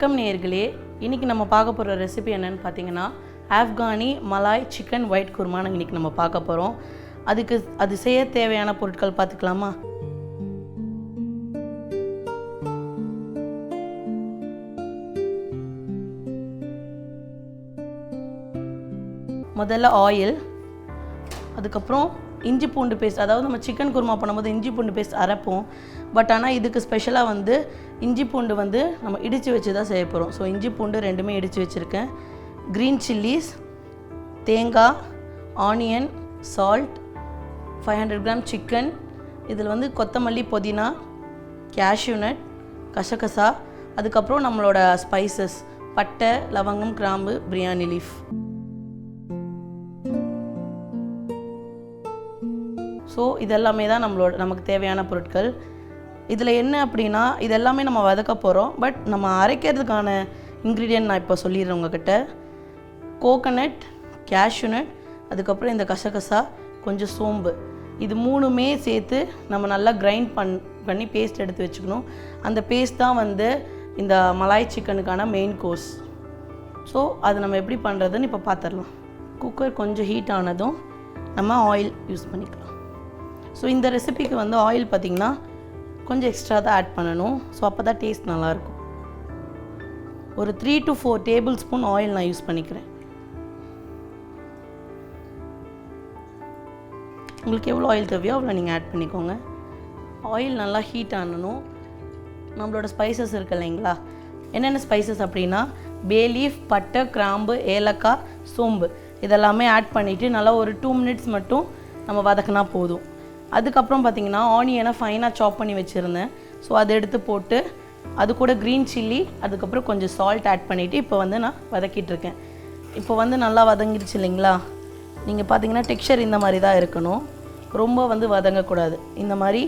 வணக்கம் நேர்களே இன்றைக்கி நம்ம பார்க்க போகிற ரெசிபி என்னன்னு பார்த்தீங்கன்னா ஆப்கானி மலாய் சிக்கன் ஒயிட் குருமான்னு இன்றைக்கி நம்ம பார்க்க போகிறோம் அதுக்கு அது செய்ய தேவையான பொருட்கள் பார்த்துக்கலாமா? முதல்ல ஆயில் அதுக்கப்புறம் இஞ்சி பூண்டு பேஸ்ட் அதாவது நம்ம சிக்கன் குருமா பண்ணும்போது இஞ்சி பூண்டு பேஸ்ட் அரைப்போம். பட் ஆனால் இதுக்கு ஸ்பெஷலாக வந்து இஞ்சி பூண்டு வந்து நம்ம இடித்து வச்சு தான் செய்ய போகிறோம் ஸோ இஞ்சி பூண்டு ரெண்டுமே இடித்து வச்சுருக்கேன். க்ரீன் சில்லிஸ் தேங்காய் onion salt five hundred gram chicken இதில் வந்து கொத்தமல்லி புதினா cashew கசகசா. அதுக்கப்புறம் நம்மளோட ஸ்பைசஸ் பட்டை லவங்கம் கிராம்பு பிரியாணி லீஃப் ஸோ இதெல்லாமே தான் நம்மளோட நமக்கு தேவையான பொருட்கள். இதில் என்ன அப்படின்னா இது எல்லாமே நம்ம வதக்க போகிறோம் பட் நம்ம அரைக்கிறதுக்கான இன்க்ரீடியன்ட் நான் இப்போ சொல்லிடுறேன் உங்ககிட்ட. கோகனட் கேஷ்யூனட் அதுக்கப்புறம் இந்த கசகசா கொஞ்சம் சோம்பு. இது மூணுமே சேர்த்து நம்ம நல்லா கிரைண்ட் பண் பண்ணி பேஸ்ட் எடுத்து வச்சுக்கணும். அந்த பேஸ்ட் தான் வந்து இந்த மலாய் சிக்கனுக்கான மெயின் கோர்ஸ் ஸோ அது நம்ம எப்படி பண்ணுறதுன்னு இப்போ பார்த்துடலாம் குக்கர் கொஞ்சம் ஹீட் ஆனதும் நம்ம ஆயில் யூஸ் பண்ணிக்கலாம். ஸோ இந்த ரெசிபிக்கு வந்து ஆயில் பார்த்திங்கன்னா கொஞ்சம் எக்ஸ்ட்ரா தான் ஆட் பண்ணணும். ஸோ அப்போ தான் டேஸ்ட் நல்லாயிருக்கும். ஒரு three to four tablespoon oil நான் யூஸ் பண்ணிக்கிறேன். உங்களுக்கு எவ்வளோ ஆயில் தேவையோ அவ்வளோ நீங்கள் ஆட் பண்ணிக்கோங்க. ஆயில் நல்லா ஹீட் ஆனணும். நம்மளோட ஸ்பைசஸ் இருக்கு இல்லைங்களா? என்னென்ன ஸ்பைசஸ் அப்படின்னா பே லீஃப் பட்டை கிராம்பு ஏலக்காய் சோம்பு. இதெல்லாமே ஆட் பண்ணிவிட்டு நல்லா ஒரு டூ மினிட்ஸ் மட்டும் நம்ம வதக்கினா போதும். அதுக்கப்புறம் பார்த்தீங்கன்னா ஆனியனை ஃபைனாக சாப் பண்ணி வச்சுருந்தேன். ஸோ அதை எடுத்து போட்டு அது கூட க்ரீன் சில்லி அதுக்கப்புறம் கொஞ்சம் சால்ட் ஆட் பண்ணிவிட்டு இப்போ வந்து நான் வதக்கிட்டுருக்கேன் இப்போ வந்து நல்லா வதங்கிடுச்சு இல்லைங்களா? நீங்கள் பார்த்தீங்கன்னா டெக்ஸ்சர் இந்த மாதிரி தான் இருக்கணும். ரொம்ப வந்து வதங்கக்கூடாது. இந்த மாதிரி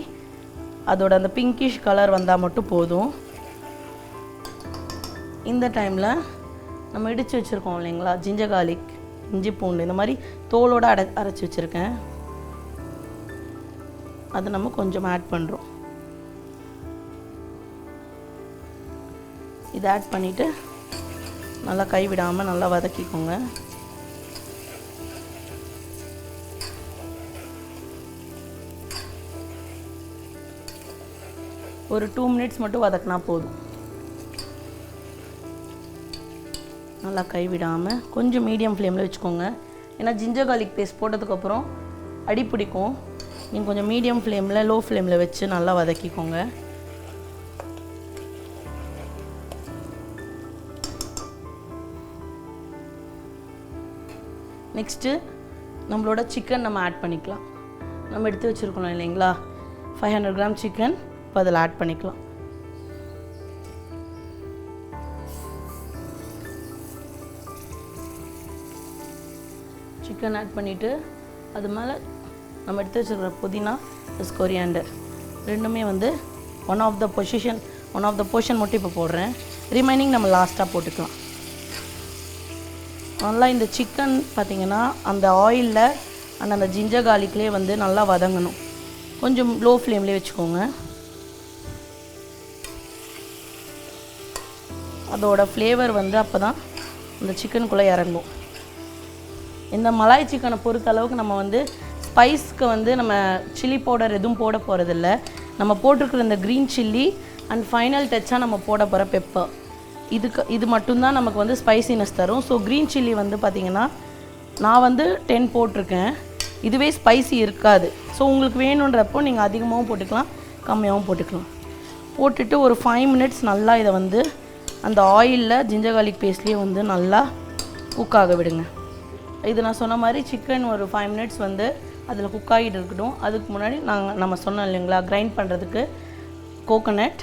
அதோட அந்த பிங்கிஷ் கலர் வந்தால் மட்டும் போதும். இந்த டைமில் நம்ம இடித்து வச்சுருக்கோம் இல்லைங்களா? ஜிஞ்சர் garlic இஞ்சி பூண்டு இந்த மாதிரி தோலோடு அடை அரைச்சி வச்சுருக்கேன். அதை நம்ம கொஞ்சம் ஆட் பண்ணுறோம் இதை ஆட் பண்ணிவிட்டு நல்லா கைவிடாமல் நல்லா வதக்கிக்கோங்க. ஒரு டூ மினிட்ஸ் மட்டும் வதக்கினா போதும். நல்லா கைவிடாமல் கொஞ்சம் மீடியம் ஃப்ளேமில் வச்சுக்கோங்க. ஏன்னா ஜிஞ்சர் கார்லிக் பேஸ்ட் போட்டதுக்கப்புறம் அடி பிடிக்கும் நீங்கள் கொஞ்சம் மீடியம் ஃப்ளேமில் லோ ஃப்ளேமில் வச்சு நல்லா வதக்கிக்கோங்க. நெக்ஸ்ட்டு நம்மளோட சிக்கன் நம்ம ஆட் பண்ணிக்கலாம். நம்ம எடுத்து வச்சுருக்கணும் இல்லைங்களா? ஃபைவ் ஹண்ட்ரட் கிராம் சிக்கன் இப்போ அதில் ஆட் பண்ணிக்கலாம். சிக்கன் ஆட் பண்ணிவிட்டு அது மேலே நம்ம எடுத்து வச்சுருக்கிற புதினா இஸ் கொரியாண்டர் ரெண்டுமே வந்து one of the position one of the portion மட்டும் இப்போ போடுறேன். ரிமைனிங் நம்ம லாஸ்ட்டாக போட்டுக்கலாம். நல்லா இந்த சிக்கன் பார்த்திங்கன்னா அந்த ஆயிலில் அண்ட் அந்த ஜிஞ்சர் கார்லிக்லேயே வந்து நல்லா வதங்கணும். கொஞ்சம் லோ ஃப்ளேம்லேயே வச்சுக்கோங்க. அதோட ஃப்ளேவர் வந்து அப்போ தான் அந்த சிக்கனுக்குள்ளே இறங்கும். இந்த மலாய் சிக்கனை பொறுத்த அளவுக்கு நம்ம வந்து ஸ்பைஸ்க்கு வந்து நம்ம சில்லி பவுடர் எதுவும் போட போகிறதில்ல நம்ம போட்டிருக்கிற இந்த க்ரீன் சில்லி அண்ட் ஃபைனல் டச்சாக நம்ம போட போகிற பெப்பர் இதுக்கு இது மட்டும்தான் நமக்கு வந்து ஸ்பைசினஸ் தரும். ஸோ க்ரீன் சில்லி வந்து பார்த்திங்கன்னா நான் வந்து டென் போட்டிருக்கேன். இதுவே ஸ்பைசி இருக்காது. ஸோ உங்களுக்கு வேணுன்றப்போ நீங்கள் அதிகமாகவும் போட்டுக்கலாம் கம்மியாகவும் போட்டுக்கலாம். போட்டுட்டு ஒரு ஃபைவ் மினிட்ஸ் நல்லா இதை வந்து அந்த ஆயிலில் ஜிஞ்சர் கார்லிக் பேஸ்ட்லேயே வந்து நல்லா குக் ஆக விடுங்க. இது நான் சொன்ன மாதிரி சிக்கன் ஒரு ஃபைவ் மினிட்ஸ் வந்து அதில் குக் ஆகிட்டு இருக்கட்டும். அதுக்கு முன்னாடி நாங்கள் நம்ம சொன்னோம் இல்லைங்களா கிரைண்ட் பண்ணுறதுக்கு கோகோனட்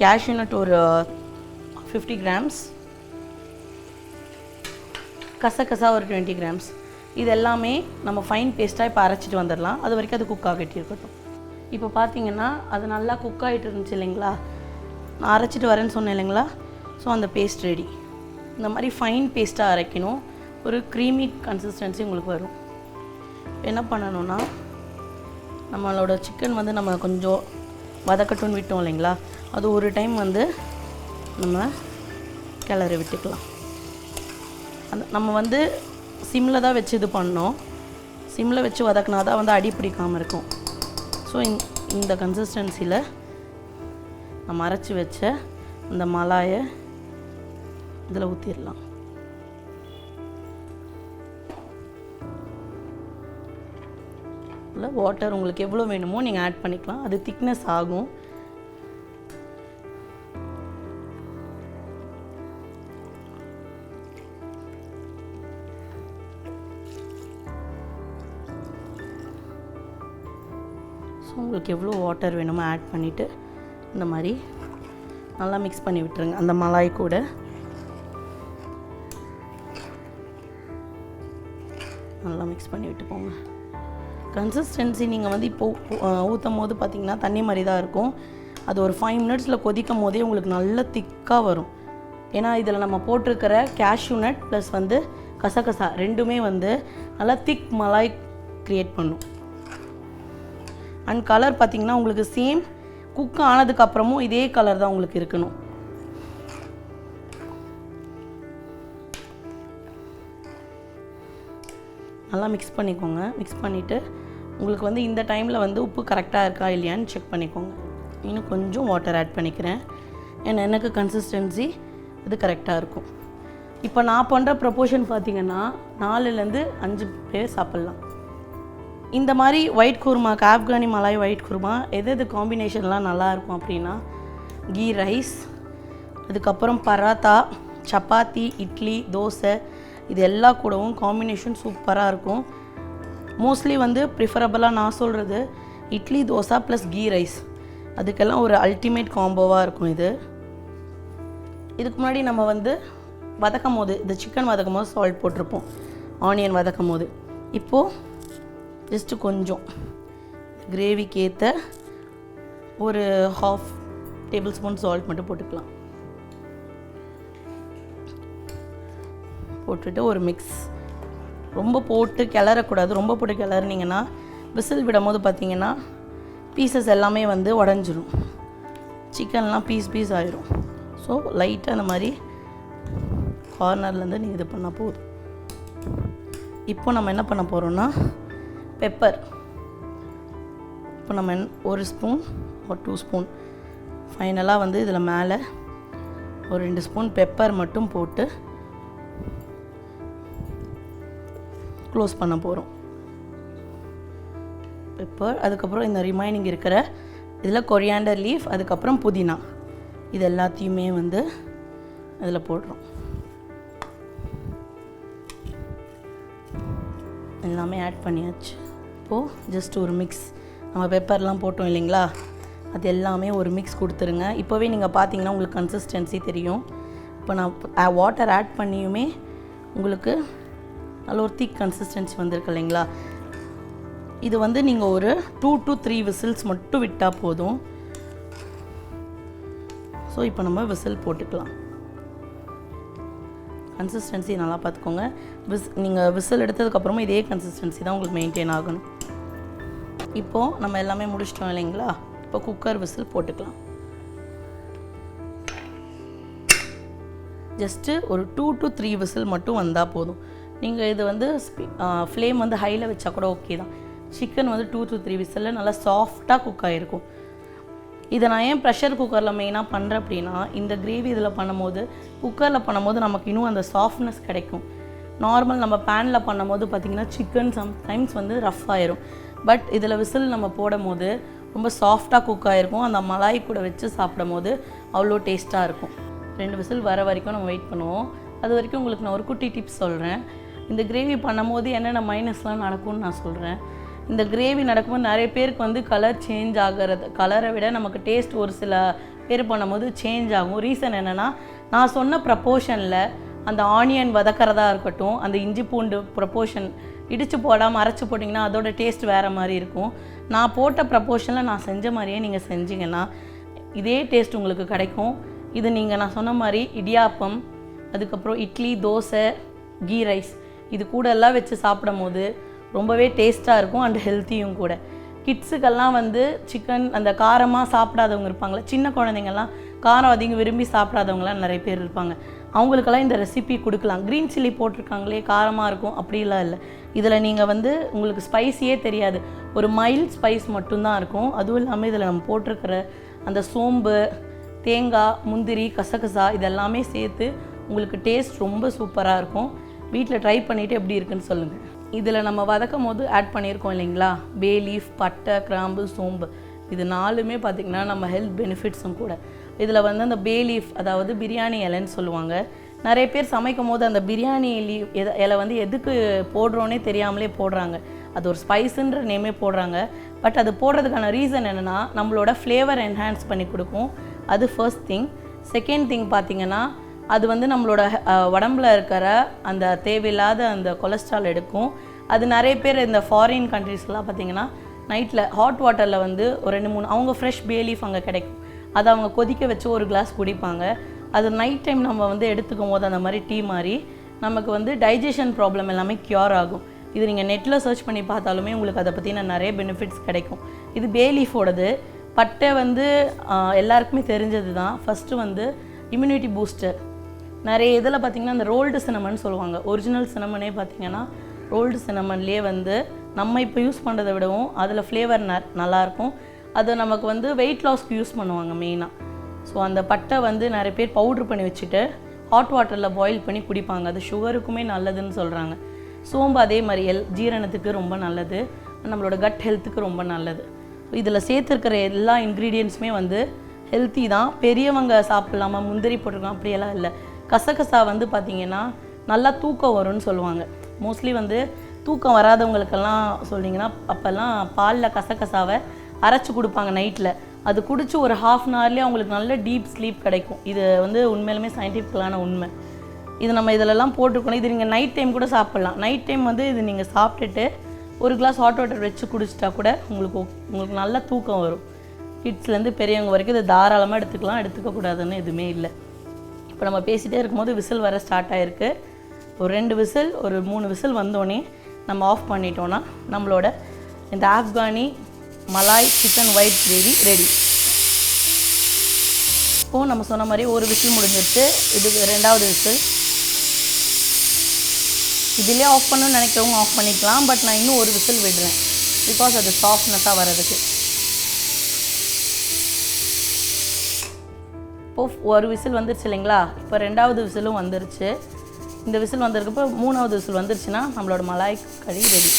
கேஷ்யூநட் ஒரு ஃபிஃப்டி கிராம்ஸ் கசகசா ஒரு டுவெண்ட்டி கிராம்ஸ் இது எல்லாமே நம்ம ஃபைன் பேஸ்ட்டாக இப்போ அரைச்சிட்டு வந்துடலாம். அது வரைக்கும் அது குக் ஆகிட்டு இருக்கட்டும். இப்போ பார்த்தீங்கன்னா அது நல்லா குக் ஆகிட்டு இருந்துச்சு இல்லைங்களா? நான் அரைச்சிட்டு வரேன்னு சொன்னேன் இல்லைங்களா? ஸோ அந்த பேஸ்ட் ரெடி இந்த மாதிரி ஃபைன் பேஸ்ட்டாக அரைக்கணும். ஒரு க்ரீமி கன்சிஸ்டன்சி உங்களுக்கு வரும். என்ன பண்ணணும்னா நம்மளோட சிக்கன் வந்து நம்ம கொஞ்சம் வதக்கட்டும்னு விட்டோம் இல்லைங்களா? அது ஒரு டைம் வந்து நம்ம கிளறி விட்டுக்கலாம். அந்த நம்ம வந்து சிம்மில் தான் வச்சு இது பண்ணோம். சிம்மில் வச்சு வதக்குனா தான் வந்து அடி பிடிக்காமல் இருக்கும். ஸோ இந்த கன்சிஸ்டன்சியில் நம்ம அரைச்சி வச்ச இந்த மலாயை இதில் ஊற்றிடலாம் கப்பில் வாட்டர் உங்களுக்கு எவ்வளோ வேணுமோ நீங்கள் ஆட் பண்ணிக்கலாம். அது திக்னஸ் ஆகும். ஸோ உங்களுக்கு எவ்வளோ வாட்டர் வேணுமோ ஆட் பண்ணிவிட்டு இந்த மாதிரி நல்லா மிக்ஸ் பண்ணி விட்டுருங்க. அந்த மலாய் கூட. நல்லா மிக்ஸ் பண்ணி விட்டுக்கோங்க. கன்சிஸ்டன்சி நீங்கள் வந்து இப்போ ஊற்றும் போது பார்த்தீங்கன்னா தண்ணி மாதிரி தான் இருக்கும். அது ஒரு ஃபைவ் மினிட்ஸில் கொதிக்கும் போதே உங்களுக்கு நல்ல திக்காக வரும். ஏன்னா இதில் நம்ம போட்டிருக்கிற கேஷ்யூ நட் ப்ளஸ் வந்து கசகசா ரெண்டுமே வந்து நல்லா திக் மலாய் க்ரியேட் பண்ணும். அண்ட் கலர் பார்த்தீங்கன்னா உங்களுக்கு சேம் குக் ஆனதுக்கப்புறமும் இதே கலர் தான் உங்களுக்கு இருக்கணும். நல்லா மிக்ஸ் பண்ணிக்கோங்க. மிக்ஸ் பண்ணிவிட்டு உங்களுக்கு வந்து இந்த டைமில் வந்து உப்பு கரெக்டாக இருக்கா இல்லையான்னு செக் பண்ணிக்கோங்க. இன்னும் கொஞ்சம் வாட்டர் ஆட் பண்ணிக்கிறேன். ஏன்னா எனக்கு கன்சிஸ்டன்சி இது கரெக்டாக இருக்கும். இப்போ நான் பண்ணுற ப்ரப்போர்ஷன் பார்த்தீங்கன்னா நாலுலேருந்து அஞ்சு பேர் சாப்பிட்லாம். இந்த மாதிரி ஒயிட் குருமாக்கு ஆப்கானி மலாய் ஒயிட் குருமா எது எது காம்பினேஷன்லாம் நல்லாயிருக்கும் அப்படின்னா கீ ரைஸ் அதுக்கப்புறம் பராத்தா சப்பாத்தி இட்லி தோசை இது எல்லா கூடவும் காம்பினேஷன் சூப்பராக இருக்கும். மோஸ்ட்லி வந்து ப்ரிஃபரபுளாக நான் சொல்கிறது idli dosa plus ghee rice அதுக்கெல்லாம் ஒரு அல்டிமேட் காம்போவாக இருக்கும் இது. இதுக்கு முன்னாடி நம்ம வந்து வதக்கும் போது இந்த சிக்கன் வதக்கும் போது சால்ட் போட்டிருப்போம். ஆனியன் வதக்கும் போது இப்போது ஜஸ்ட்டு கொஞ்சம் கிரேவிக்கு ஏற்ற ஒரு ஹாஃப் டேபிள் ஸ்பூன் சால்ட் மட்டும் போட்டுக்கலாம். போட்டுட்டு ஒரு மிக்ஸ் ரொம்ப போட்டு கிளறக்கூடாது. ரொம்ப போட்டு கிளறினீங்கன்னா விசில் விடும் போது பார்த்தீங்கன்னா பீசஸ் எல்லாமே வந்து உடஞ்சிரும். சிக்கன்லாம் பீஸ் பீஸ் ஆயிரும். ஸோ லைட்டாக அந்த மாதிரி கார்னர்லேருந்து நீங்கள் இது பண்ணால் போதும். இப்போ நம்ம என்ன பண்ண போகிறோம்னா பெப்பர் இப்போ நம்ம ஒரு ஸ்பூன் ஒரு டூ ஸ்பூன் ஃபைனலாக வந்து இதில் மேலே ஒரு ரெண்டு ஸ்பூன் பெப்பர் மட்டும் போட்டு க்ளோஸ் பண்ண போகிறோம் பெப்பர் அதுக்கப்புறம் இந்த ரிமைனிங் இருக்கிற இதில் கொரியாண்டர் லீஃப் அதுக்கப்புறம் புதினா. இது எல்லாத்தையுமே வந்து அதில் போடுறோம். எல்லாமே ஆட் பண்ணியாச்சு. இப்போது ஜஸ்ட் ஒரு மிக்ஸ் நம்ம பெப்பர்லாம் போட்டோம் இல்லைங்களா? அது எல்லாமே ஒரு மிக்ஸ் கொடுத்துருங்க. இப்போவே நீங்கள் பார்த்தீங்கன்னா உங்களுக்கு கன்சிஸ்டன்சி தெரியும். இப்போ நான் வாட்டர் ஆட் பண்ணியுமே உங்களுக்கு நல்ல ஒரு திக் கன்சிஸ்டன்சி வந்திருக்கு இல்லைங்களா? இது வந்து நீங்கள் ஒரு டூ டு த்ரீ விசில்ஸ் மட்டும் விட்டால் போதும். ஸோ இப்போ நம்ம விசில் போட்டுக்கலாம். கன்சிஸ்டன்சி நல்லா பார்த்துக்கோங்க. விஸ் நீங்கள் விசில் எடுத்ததுக்கப்புறமா இதே கன்சிஸ்டன்சி தான் உங்களுக்கு மெயின்டைன் ஆகணும். இப்போது நம்ம எல்லாமே முடிச்சிட்டோம் இல்லைங்களா? இப்போ குக்கர் விசில் போட்டுக்கலாம். ஜஸ்ட்டு ஒரு டூ டு த்ரீ விசில் மட்டும் வந்தால் போதும். நீங்கள் இது வந்து ஃப்ளேம் வந்து ஹையில் வச்சா கூட ஓகே தான். சிக்கன் வந்து டூ டு த்ரீ விசிலில் நல்லா சாஃப்டாக குக் ஆகிருக்கும் இதை நான் ஏன் ப்ரெஷர் குக்கரில் மெயினாக பண்ணுறேன் அப்படின்னா இந்த கிரேவி இதில் பண்ணும்போது குக்கரில் பண்ணும்போது நமக்கு இன்னும் அந்த சாஃப்ட்னஸ் கிடைக்கும். நார்மல் நம்ம பேனில் பண்ணும்போது பார்த்திங்கன்னா சிக்கன் சம்டைம்ஸ் வந்து ரஃப் ஆயிரும். பட் இதில் விசில் நம்ம போடும் போது ரொம்ப சாஃப்டாக குக் ஆகிருக்கும் அந்த மலாய் கூட வச்சு சாப்பிடும் போது அவ்வளோ டேஸ்ட்டாக இருக்கும். ரெண்டு விசில் வர வரைக்கும் நம்ம வெயிட் பண்ணுவோம். அது வரைக்கும் உங்களுக்கு நான் ஒரு குட்டி டிப்ஸ் சொல்கிறேன் இந்த கிரேவி பண்ணும்போது என்னென்ன மைனஸ்லாம் நடக்கும்னு நான் சொல்கிறேன் இந்த கிரேவி நடக்கும்போது நிறைய பேருக்கு வந்து கலர் சேஞ்ச் ஆகிறது கலரை விட நமக்கு டேஸ்ட் ஒரு சில பேர் பண்ணும்போது சேஞ்ச் ஆகும். ரீசன் என்னென்னா நான் சொன்ன ப்ரப்போர்ஷனில் அந்த ஆனியன் வதக்கிறதா இருக்கட்டும் அந்த இஞ்சி பூண்டு ப்ரப்போர்ஷன் இடித்து போடாமல் அரைச்சி போட்டிங்கன்னா அதோட டேஸ்ட் வேறு மாதிரி இருக்கும். நான் போட்ட ப்ரப்போர்ஷனில் நான் செஞ்ச மாதிரியே நீங்கள் செஞ்சீங்கன்னா இதே டேஸ்ட் உங்களுக்கு கிடைக்கும். இது நீங்கள் நான் சொன்ன மாதிரி இடியாப்பம் அதுக்கப்புறம் இட்லி தோசை கீ ரைஸ் இது கூட எல்லாம் வச்சு சாப்பிடும் போது ரொம்பவே டேஸ்ட்டாக இருக்கும் அண்ட் ஹெல்த்தியும் கூட. கிட்ஸுக்கெல்லாம் வந்து சிக்கன் அந்த காரமாக சாப்பிடாதவங்க இருப்பாங்களே சின்ன குழந்தைங்கள்லாம் காரம் அதிகம் விரும்பி சாப்பிடாதவங்களாம் நிறைய பேர் இருப்பாங்க. அவங்களுக்கெல்லாம் இந்த ரெசிபி கொடுக்கலாம். க்ரீன் சில்லி போட்டிருக்காங்களே காரமாக இருக்கும் அப்படிலாம் இல்லை. இதில் நீங்கள் வந்து உங்களுக்கு ஸ்பைஸியே தெரியாது. ஒரு மைல்ட் ஸ்பைஸ் மட்டும்தான் இருக்கும். அதுவும் இல்லாமல் இதில் நம்ம போட்டிருக்கிற அந்த சோம்பு தேங்காய் முந்திரி கசகசா இதெல்லாமே சேர்த்து உங்களுக்கு டேஸ்ட் ரொம்ப சூப்பராக இருக்கும். வீட்டில் ட்ரை பண்ணிவிட்டு எப்படி இருக்குன்னு சொல்லுங்கள் இதில் நம்ம வதக்கும் போது ஆட் பண்ணியிருக்கோம் இல்லைங்களா? பே லீஃப் பட்டை கிராம்பு சோம்பு. இது நாலுமே பார்த்திங்கன்னா நம்ம ஹெல்த் பெனிஃபிட்ஸும் கூட. இதில் வந்து அந்த பே லீஃப் அதாவது பிரியாணி இலைன்னு சொல்லுவாங்க. நிறைய பேர் சமைக்கும் போது அந்த பிரியாணி லீவ் எதை இலை வந்து எதுக்கு போடுறோன்னே தெரியாமலே போடுறாங்க. அது ஒரு ஸ்பைஸுன்ற நேமே போடுறாங்க. பட் அது போடுறதுக்கான ரீசன் என்னென்னா நம்மளோட ஃப்ளேவர் என்ஹான்ஸ் பண்ணி கொடுக்கும். அது ஃபர்ஸ்ட் திங் செகண்ட் திங் பார்த்தீங்கன்னா அது வந்து நம்மளோட உடம்புல இருக்கிற அந்த தேவையில்லாத அந்த கொலஸ்ட்ரால் எடுக்கும். அது நிறைய பேர் இந்த ஃபாரின் கண்ட்ரீஸ்லாம் பார்த்தீங்கன்னா நைட்டில் ஹாட் வாட்டரில் வந்து ஒரு ரெண்டு மூணு அவங்க ஃப்ரெஷ் பேலீஃப் அங்கே கிடைக்கும். அதை அவங்க கொதிக்க வச்சு ஒரு கிளாஸ் குடிப்பாங்க. அது நைட் டைம் நம்ம வந்து எடுத்துக்கும் போது அந்த மாதிரி டீ மாதிரி நமக்கு வந்து டைஜஷன் ப்ராப்ளம் எல்லாமே க்யூர் ஆகும். இது நீங்கள் நெட்டில் சர்ச் பண்ணி பார்த்தாலுமே உங்களுக்கு அதை பற்றின நிறைய பெனிஃபிட்ஸ் கிடைக்கும். இது பேலீஃபோடது பட்டை வந்து எல்லாருக்குமே தெரிஞ்சது தான் ஃபஸ்ட்டு வந்து இம்யூனிட்டி பூஸ்டர் நிறைய இதில் பார்த்திங்கன்னா இந்த ரோல்டு சினமன் சொல்லுவாங்க. ஒரிஜினல் சினமனே பார்த்திங்கன்னா ரோல்டு சினமன்லேயே வந்து நம்ம இப்போ யூஸ் பண்ணுறதை விடவும் அதில் ஃப்ளேவர் ந நல்லாயிருக்கும். அது நமக்கு வந்து வெயிட் லாஸ்க்கு யூஸ் பண்ணுவாங்க மெயினாக ஸோ அந்த பட்டை வந்து நிறைய பேர் பவுட்ரு பண்ணி வச்சுட்டு ஹாட் வாட்டரில் பாயில் பண்ணி குடிப்பாங்க. அது சுகருக்குமே நல்லதுன்னு சொல்கிறாங்க சோம்பு அதே மாதிரி எல் ஜீரணத்துக்கு ரொம்ப நல்லது. நம்மளோட கட் ஹெல்த்துக்கு ரொம்ப நல்லது. இதில் சேர்த்துருக்கிற எல்லா இன்க்ரீடியன்ஸுமே வந்து ஹெல்த்தி தான். பெரியவங்க சாப்பிட்லாமா? முந்திரி போட்டிருக்கோம் அப்படியெல்லாம் இல்லை. கசகசா வந்து பார்த்திங்கன்னா நல்லா தூக்கம் வரும்னு சொல்லுவாங்க. மோஸ்ட்லி வந்து தூக்கம் வராதவங்களுக்கெல்லாம் சொல்லிங்கன்னா அப்போல்லாம் பாலில் கசகசாவை அரைச்சி கொடுப்பாங்க நைட்டில் அது குடிச்சு ஒரு ஹாஃப் அன் ஹவர்லேயே அவங்களுக்கு நல்ல டீப் ஸ்லீப் கிடைக்கும். இது வந்து உண்மையிலுமே சயின்டிஃபிக்கலான உண்மை. இது நம்ம இதிலெல்லாம் போட்டிருக்கணும் இது நீங்கள் நைட் டைம் கூட சாப்பிட்லாம். நைட் டைம் வந்து இது நீங்கள் சாப்பிட்டுட்டு ஒரு கிளாஸ் ஹாட் வாட்டர் வச்சு குடிச்சிட்டா கூட உங்களுக்கு உங்களுக்கு நல்ல தூக்கம் வரும். கிட்ஸ்லேருந்து பெரியவங்க வரைக்கும் இது தாராளமாக எடுத்துக்கலாம். எடுத்துக்கக்கூடாதுன்னு எதுவுமே இல்லை. இப்போ நம்ம பேசிகிட்டே இருக்கும்போது விசில் வர ஸ்டார்ட் ஆயிருக்கு. ஒரு ரெண்டு விசில் ஒரு மூணு விசில் வந்தோடனே நம்ம ஆஃப் பண்ணிட்டோன்னா நம்மளோட இந்த Afghani malai chicken white gravy ready இப்போது நம்ம சொன்ன மாதிரி ஒரு விசில் முடிஞ்சிருச்சு. இது ரெண்டாவது விசில். இதிலே ஆஃப் பண்ணணும்னு நினைக்கிறவங்க ஆஃப் பண்ணிக்கலாம் பட் நான் இன்னும் ஒரு விசில் விடுறேன். பிகாஸ் அது சாஃப்ட்னஸாக வர்றதுக்கு. இப்போ ஒரு விசில் வந்துருச்சு இல்லைங்களா? இப்போ ரெண்டாவது விசிலும் வந்துருச்சு. இந்த விசில் வந்திருக்கப்போ மூணாவது விசில் வந்துருச்சுன்னா நம்மளோட மலாய் கறி ரெடி.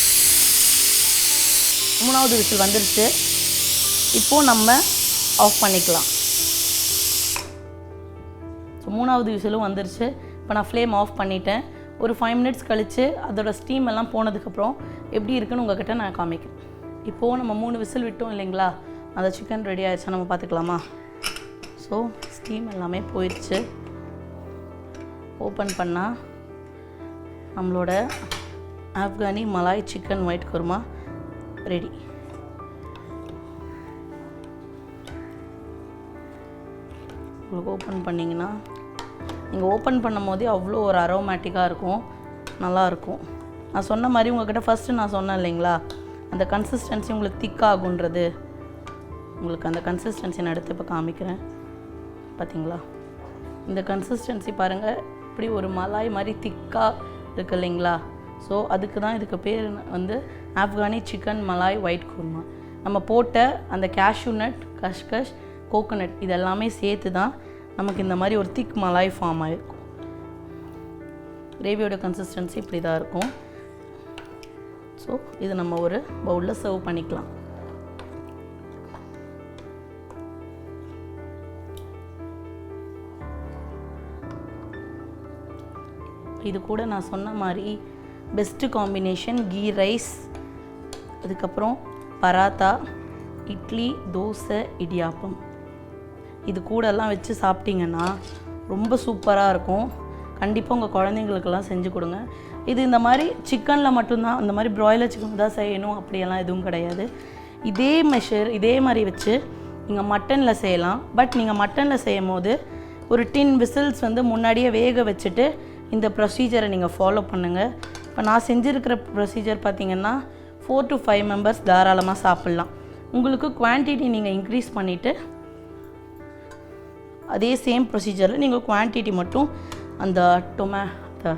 மூணாவது விசில் வந்துருச்சு. இப்போது நம்ம ஆஃப் பண்ணிக்கலாம். ஸோ மூணாவது விசிலும் வந்துருச்சு. இப்போ நான் ஃப்ளேம் ஆஃப் பண்ணிட்டேன். ஒரு ஃபைவ் மினிட்ஸ் கழித்து அதோட ஸ்டீம் எல்லாம் போனதுக்கப்புறம் எப்படி இருக்குன்னு உங்ககிட்ட நான் காமிக்கிறேன். இப்போது நம்ம மூணு விசில் விட்டோம் இல்லைங்களா? அந்த சிக்கன் ரெடி ஆயிடுச்சா நம்ம பார்த்துக்கலாமா? ஸோ ஸ்டீம் எல்லாமே போயிடுச்சு. ஓப்பன் பண்ணால் நம்மளோட Afghani malai chicken white kurma ready உங்களுக்கு ஓப்பன் பண்ணிங்கன்னா நீங்கள் ஓப்பன் பண்ணும் போதே அவ்வளோ ஒரு அரோமேட்டிக்காக இருக்கும். நல்லாயிருக்கும் நான் சொன்ன மாதிரி உங்கள்கிட்ட ஃபஸ்ட்டு நான் சொன்னேன் இல்லைங்களா? அந்த கன்சிஸ்டன்சி உங்களுக்கு திக்காகுன்றது உங்களுக்கு அந்த கன்சிஸ்டன்சி நான் எடுத்து இப்போ காமிக்கிறேன். பார்த்தீங்களா? இந்த கன்சிஸ்டன்சி பாருங்கள் இப்படி ஒரு மலாய் மாதிரி திக்காக இருக்கு இல்லைங்களா? ஸோ அதுக்கு தான் இதுக்கு பேர் வந்து Afghani chicken malai white kurma. நம்ம போட்ட அந்த கேஷ்யூ நட் கஷ்கஷ் கோகோனட் இதெல்லாமே சேர்த்து தான் நமக்கு இந்த மாதிரி ஒரு திக் மலாய் ஃபார்ம் ஆகிருக்கும் கிரேவியோட கன்சிஸ்டன்சி இப்படி தான் இருக்கும். ஸோ இது நம்ம ஒரு பவுலில் சர்வ் பண்ணிக்கலாம். இது கூட நான் சொன்ன மாதிரி பெஸ்ட்டு காம்பினேஷன் கீ ரைஸ் அதுக்கப்புறம் பராத்தா இட்லி தோசை இடியாப்பம். இது கூடலாம் வச்சு சாப்பிட்டிங்கன்னா ரொம்ப சூப்பராக இருக்கும். கண்டிப்பாக உங்கள் குழந்தைங்களுக்கெல்லாம் செஞ்சு கொடுங்க. இது இந்த மாதிரி சிக்கனில் மட்டும்தான் அந்த மாதிரி ப்ராய்லர் சிக்கன் தான் செய்யணும் அப்படியெல்லாம் எதுவும் கிடையாது. இதே மெஷர் இதே மாதிரி வச்சு நீங்கள் மட்டனில் செய்யலாம். பட் நீங்கள் மட்டனில் செய்யும் போது ஒரு டின் விசில்ஸ் வந்து முன்னாடியே வேக வச்சுட்டு இந்த ப்ரொசீஜரை நீங்கள் ஃபாலோ பண்ணுங்கள் இப்போ நான் செஞ்சுருக்கிற ப்ரொசீஜர் பார்த்தீங்கன்னா ஃபோர் டு ஃபைவ் மெம்பர்ஸ் தாராளமாக சாப்பிட்லாம். உங்களுக்கு குவான்டிட்டி நீங்கள் இன்க்ரீஸ் பண்ணிவிட்டு அதே சேம் ப்ரொசீஜரில் நீங்கள் குவான்டிட்டி மட்டும் அந்த டொமே அந்த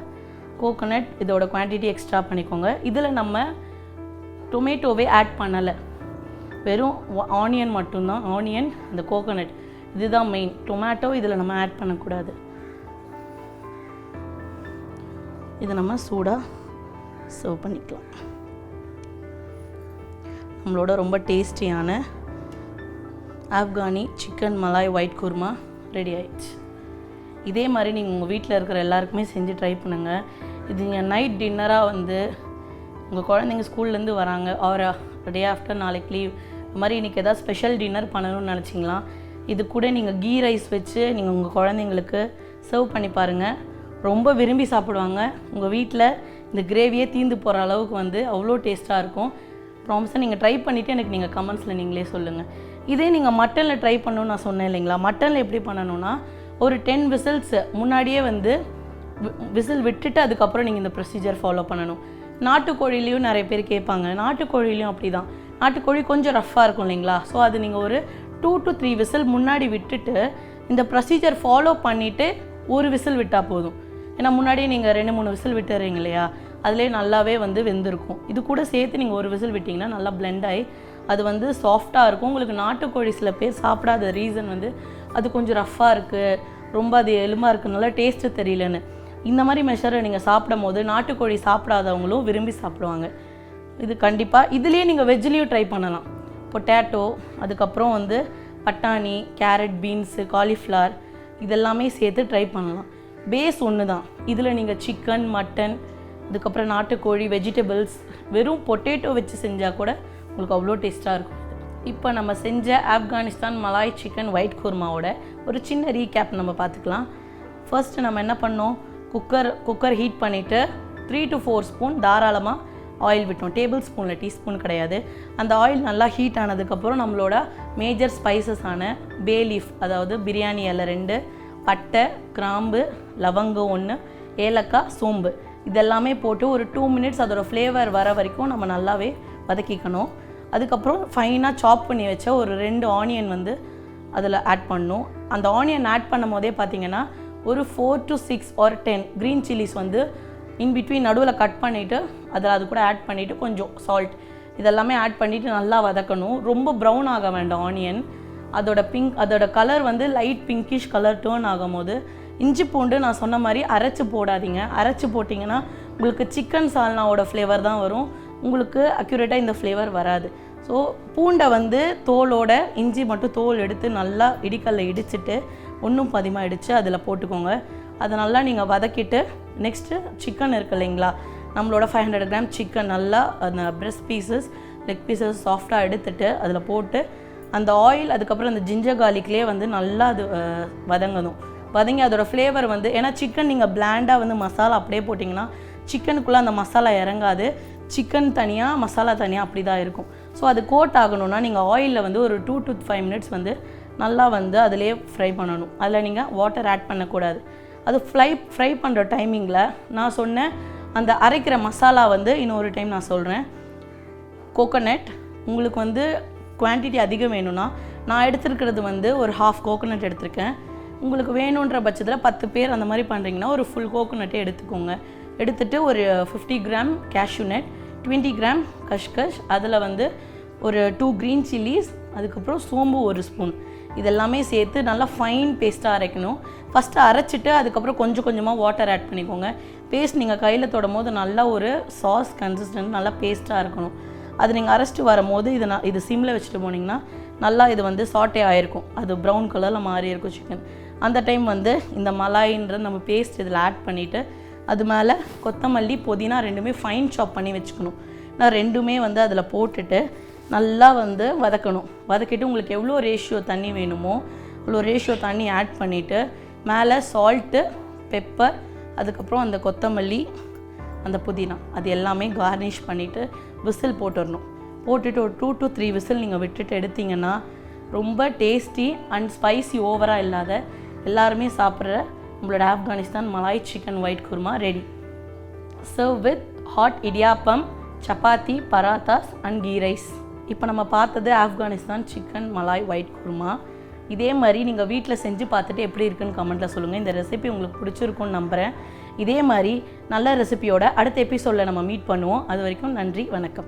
கோகோனட் இதோட குவான்டிட்டி எக்ஸ்ட்ரா பண்ணிக்கோங்க. இதில் நம்ம டொமேட்டோவே ஆட் பண்ணலை. வெறும் ஆனியன் மட்டும்தான் ஆனியன் அந்த கோகோனட் இதுதான் மெயின் டொமேட்டோ இதில் நம்ம ஆட் பண்ணக்கூடாது. இதை நம்ம சூடாக சர்வ் பண்ணிக்கலாம். நம்மளோட ரொம்ப டேஸ்டியான Afghani chicken malai white kurma ready ஆயிடுச்சு. இதே மாதிரி நீங்கள் உங்கள் வீட்டில் இருக்கிற எல்லாருக்குமே செஞ்சு ட்ரை பண்ணுங்கள் இது நீங்கள் நைட் டின்னராக வந்து உங்கள் குழந்தைங்க ஸ்கூல்லேருந்து வராங்க. ஆர் டே ஆஃப்டர் நாளைக்கு லீவ் இந்த மாதிரி இன்றைக்கி ஏதாவது ஸ்பெஷல் டின்னர் பண்ணணும்னு நினச்சிங்களா? இது கூட நீங்கள் கீ ரைஸ் வச்சு நீங்கள் உங்கள் குழந்தைங்களுக்கு சர்வ் பண்ணி பாருங்கள் ரொம்ப விரும்பி சாப்பிடுவாங்க. உங்கள் வீட்டில் இந்த கிரேவியே தீந்து போகிற அளவுக்கு வந்து அவ்வளோ டேஸ்ட்டாக இருக்கும். ப்ராமிஸாக நீங்கள் ட்ரை பண்ணிவிட்டு எனக்கு நீங்கள் கமெண்ட்ஸில் நீங்களே சொல்லுங்கள் இதே நீங்கள் மட்டனில் ட்ரை பண்ணணும்னு நான் சொன்னேன் இல்லைங்களா? மட்டனில் எப்படி பண்ணணும்னா ஒரு டென் விசில்ஸ் முன்னாடியே வந்து விசில் விட்டுட்டு அதுக்கப்புறம் நீங்கள் இந்த ப்ரொசீஜர் ஃபாலோ பண்ணணும். நாட்டுக்கோழிலையும் நிறைய பேர் கேட்பாங்க. நாட்டுக்கோழிலையும் அப்படி தான் நாட்டுக்கோழி கொஞ்சம் ரஃப்பாக இருக்கும் இல்லைங்களா? ஸோ அது நீங்கள் ஒரு டூ டு த்ரீ விசில் முன்னாடி விட்டுட்டு இந்த ப்ரொசீஜர் ஃபாலோ பண்ணிவிட்டு ஒரு விசில் விட்டால் போதும். ஏன்னா முன்னாடியே நீங்கள் ரெண்டு மூணு விசில் விட்டுறீங்க இல்லையா? அதுலேயே நல்லாவே வந்து வெந்திருக்கும். இது கூட சேர்த்து நீங்கள் ஒரு விசில் விட்டிங்கன்னா நல்லா பிளெண்ட் ஆகி அது வந்து சாஃப்டாக இருக்கும். உங்களுக்கு நாட்டுக்கோழி சில பேர் சாப்பிடாத ரீசன் வந்து அது கொஞ்சம் ரஃப்பாக இருக்குது ரொம்ப அது எலும்பாக இருக்குனால டேஸ்ட்டு தெரியலன்னு. இந்த மாதிரி மெஷரை நீங்கள் சாப்பிடும் போது நாட்டுக்கோழி சாப்பிடாதவங்களும் விரும்பி சாப்பிடுவாங்க. இது கண்டிப்பாக இதுலேயே நீங்கள் வெஜ்லேயும் ட்ரை பண்ணலாம். பொட்டேட்டோ அதுக்கப்புறம் வந்து பட்டாணி கேரட் பீன்ஸு காலிஃப்ளவர் இதெல்லாமே சேர்த்து ட்ரை பண்ணலாம். பேஸ் ஒன்று தான் இதில் நீங்கள் சிக்கன் மட்டன் இதுக்கப்புறம் நாட்டுக்கோழி வெஜிடபிள்ஸ் வெறும் பொட்டேட்டோ வச்சு செஞ்சால் கூட உங்களுக்கு அவ்வளோ டேஸ்ட்டாக இருக்கும். இப்போ நம்ம செஞ்ச ஆப்கானிஸ்தான் மலாய் சிக்கன் ஒயிட் குருமாவோட ஒரு சின்ன ரீகேப் நம்ம பார்த்துக்கலாம். ஃபர்ஸ்ட்டு நம்ம என்ன பண்ணோம்? குக்கர் குக்கர் ஹீட் பண்ணிவிட்டு த்ரீ டு ஃபோர் ஸ்பூன் தாராளமாக ஆயில் விட்டோம். டேபிள் ஸ்பூனில் டீஸ்பூன் கிடையாது. அந்த ஆயில் நல்லா ஹீட் ஆனதுக்கப்புறம் நம்மளோட மேஜர் ஸ்பைசஸான பே லீஃப் அதாவது பிரியாணி இலை ரெண்டு பட்டை கிராம்பு லவங்கம் ஒன்று ஏலக்காய் சோம்பு. இதெல்லாமே போட்டு ஒரு டூ மினிட்ஸ் அதோடய ஃப்ளேவர் வர வரைக்கும் நம்ம நல்லாவே வதக்கிக்கணும். அதுக்கப்புறம் ஃபைனாக சாப் பண்ணி வச்ச ஒரு ரெண்டு ஆனியன் வந்து அதில் ஆட் பண்ணணும் அந்த ஆனியன் ஆட் பண்ணும் போதே பார்த்தீங்கன்னா ஒரு four to six or ten green chillies வந்து இன் பிட்வீன் நடுவில் கட் பண்ணிவிட்டு அதில் அது கூட ஆட் பண்ணிவிட்டு கொஞ்சம் சால்ட் இதெல்லாமே ஆட் பண்ணிவிட்டு நல்லா வதக்கணும். ரொம்ப ப்ரௌன் ஆக வேண்டாம் ஆனியன் அதோட பிங்க் அதோட கலர் வந்து லைட் பிங்கிஷ் கலர் டேர்ன் ஆகும்போது இஞ்சி பூண்டு நான் சொன்ன மாதிரி அரைச்சி போடாதீங்க. அரைச்சி போட்டிங்கன்னா உங்களுக்கு சிக்கன் சால்னாவோட ஃப்ளேவர் தான் வரும். உங்களுக்கு அக்யூரேட்டாக இந்த ஃப்ளேவர் வராது. ஸோ பூண்டை வந்து தோலோட இஞ்சி மட்டும் தோல் எடுத்து நல்லா இடிக்கல்ல இடிச்சிட்டு ஒன்றும் பதிமாக இடித்து அதில் போட்டுக்கோங்க. அதை நல்லா நீங்கள் வதக்கிட்டு நெக்ஸ்ட்டு சிக்கன் இருக்கு இல்லைங்களா? நம்மளோட ஃபைவ் ஹண்ட்ரட் கிராம் சிக்கன் நல்லா அந்த பிரெஸ்ட் பீசஸ் லெக் பீசஸ் சாஃப்டாக எடுத்துட்டு அதில் போட்டு அந்த ஆயில் அதுக்கப்புறம் அந்த ஜிஞ்சர் கார்லிக்லேயே வந்து நல்லா அது வதங்கணும். வதங்கி அதோட ஃப்ளேவர் வந்து ஏன்னா சிக்கன் நீங்கள் பிளாண்டாக வந்து மசாலா அப்படியே போட்டிங்கன்னா சிக்கனுக்குள்ளே அந்த மசாலா இறங்காது. சிக்கன் தனியாக மசாலா தனியாக அப்படி தான் இருக்கும். ஸோ அது கோட் ஆகணும்னா நீங்கள் ஆயிலில் வந்து ஒரு டூ டு ஃபைவ் மினிட்ஸ் வந்து நல்லா வந்து அதிலே ஃப்ரை பண்ணணும். அதில் நீங்கள் வாட்டர் ஆட் பண்ணக்கூடாது. அது ஃப்ரை ஃப்ரை பண்ணுற டைமிங்கில் நான் சொன்ன அந்த அரைக்கிற மசாலா வந்து இன்னொரு டைம் நான் சொல்கிறேன் கோகோனட் உங்களுக்கு வந்து குவான்டிட்டி அதிகம் வேணும்னா நான் எடுத்திருக்கிறது வந்து ஒரு ஹாஃப் கோகோனட் எடுத்திருக்கேன். உங்களுக்கு வேணுன்ற பட்சத்தில் பத்து பேர் அந்த மாதிரி பண்ணுறீங்கன்னா ஒரு ஃபுல் கோகோனட்டே எடுத்துக்கோங்க. எடுத்துகிட்டு ஒரு fifty gram cashew nut twenty gram கஷ்கஷ் அதில் வந்து ஒரு டூ க்ரீன் சில்லிஸ் அதுக்கப்புறம் சோம்பு ஒரு ஸ்பூன் இதெல்லாமே சேர்த்து நல்லா ஃபைன் பேஸ்ட்டாக அரைக்கணும். ஃபஸ்ட்டு அரைச்சிட்டு அதுக்கப்புறம் கொஞ்சம் கொஞ்சமாக வாட்டர் ஆட் பண்ணிக்கோங்க. பேஸ்ட் நீங்கள் கையில் தொடும் போது நல்லா ஒரு சாஸ் கன்சிஸ்டன்ட் நல்லா பேஸ்ட்டாக இருக்கணும். அது நீங்கள் அரைச்சிட்டு வரும்போது இது நான் இது சிம்மில் வச்சுட்டு போனீங்கன்னா நல்லா இது வந்து சாட்டே ஆகிருக்கும் அது ப்ரௌன் கலரில் மாறி இருக்கும் சிக்கன் அந்த டைம் வந்து இந்த மலாயின்ற நம்ம பேஸ்ட் இதில் ஆட் பண்ணிவிட்டு அது மேலே கொத்தமல்லி புதினா ரெண்டுமே ஃபைன் சாப் பண்ணி வச்சுக்கணும். நான் ரெண்டுமே வந்து அதில் போட்டுட்டு நல்லா வந்து வதக்கணும். வதக்கிட்டு உங்களுக்கு எவ்வளோ ரேஷியோ தண்ணி வேணுமோ அவ்வளோ ரேஷியோ தண்ணி ஆட் பண்ணிவிட்டு மேலே சால்ட்டு பெப்பர் அதுக்கப்புறம் அந்த கொத்தமல்லி அந்த புதினா அது எல்லாமே கார்னிஷ் பண்ணிவிட்டு விசில் போட்டுடணும். போட்டுட்டு ஒரு டூ டு த்ரீ விசில் நீங்கள் விட்டுட்டு எடுத்தீங்கன்னா ரொம்ப டேஸ்டி அண்ட் ஸ்பைசி ஓவராக இல்லாத எல்லாருமே சாப்பிட்ற உங்களோட Afghanistan malai chicken white kurma ready serve with hot idiyappam chapati parathas and ghee rice இப்போ நம்ம பார்த்தது ஆப்கானிஸ்தான் சிக்கன் மலாய் ஒயிட் குருமா. இதே மாதிரி நீங்கள் வீட்டில் செஞ்சு பார்த்துட்டு எப்படி இருக்குன்னு கமெண்ட்டில் சொல்லுங்கள் இந்த ரெசிபி உங்களுக்கு பிடிச்சிருக்கும்னு நம்புகிறேன் இதே மாதிரி நல்ல ரெசிபியோட அடுத்த எபிசோடில் நம்ம மீட் பண்ணுவோம். அது வரைக்கும் நன்றி வணக்கம்.